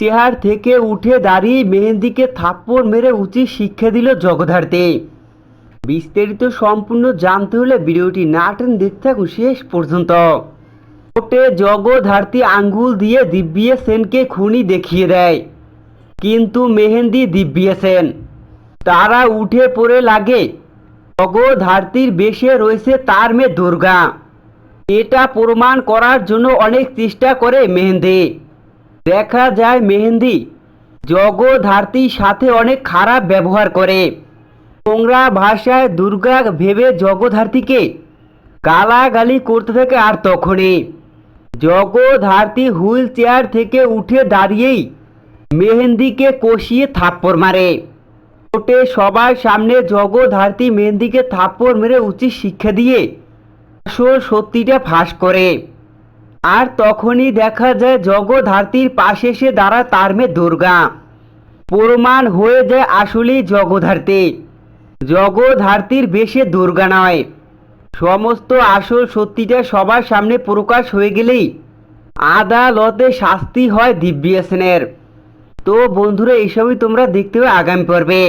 চেহার থেকে উঠে দাঁড়িয়ে মেহেন্দিকে থাপ্পড় মেরে উচিত শিক্ষা দিল জগধার্তে বিস্তারিত সম্পূর্ণ জানতে হলে ভিডিওটি না টেন দেখতে থাকুন শেষ পর্যন্ত। ওটে জগধার্তী আঙ্গুল দিয়ে দিব্যিয়া সেনকে খুনি দেখিয়ে দেয়। কিন্তু মেহেন্দি দিব্যিয়া সেন, তারা উঠে পড়ে লাগে। জগধার্তীর বেশে রয়েছে তার মেয়ে দুর্গা। এটা প্রমাণ করার জন্য অনেক চেষ্টা করে মেহেন্দি। দেখা যায় মেহেন্দি। জগধার্তীর সাথে অনেক খারাপ ব্যবহার করে। নোংরা ভাষায় দুর্গা ভেবে জগধার্তীকে গালাগালি করতে থাকে আর তখনই জগধার্তী হুইল চেয়ার থেকে উঠে দাঁড়িয়েই মেহেন্দিকে কষিয়ে থাপ্পড় মারে। ওটে সবার সামনে জগধার্তী মেহেন্দিকে থাপ্পড় মেরে উচিত শিক্ষা দিয়ে আসল সত্যিটা ফাঁস করে। আর তখনই দেখা যায় জগধার্তীর পাশে এসে দাঁড়া তার মেয়ে দুর্গা। প্রমাণ হয়ে যায় আসলেই জগধার্তী জগধার্তীর বেশে দুর্গা নয়। সমস্ত আসল সত্যিটা সবার সামনে প্রকাশ হয়ে গেলেই আদালতে শাস্তি হয় দিব্যা সেনের তো বন্ধুরা এইসবই তোমরা দেখতে হবে আগামী পর্বে।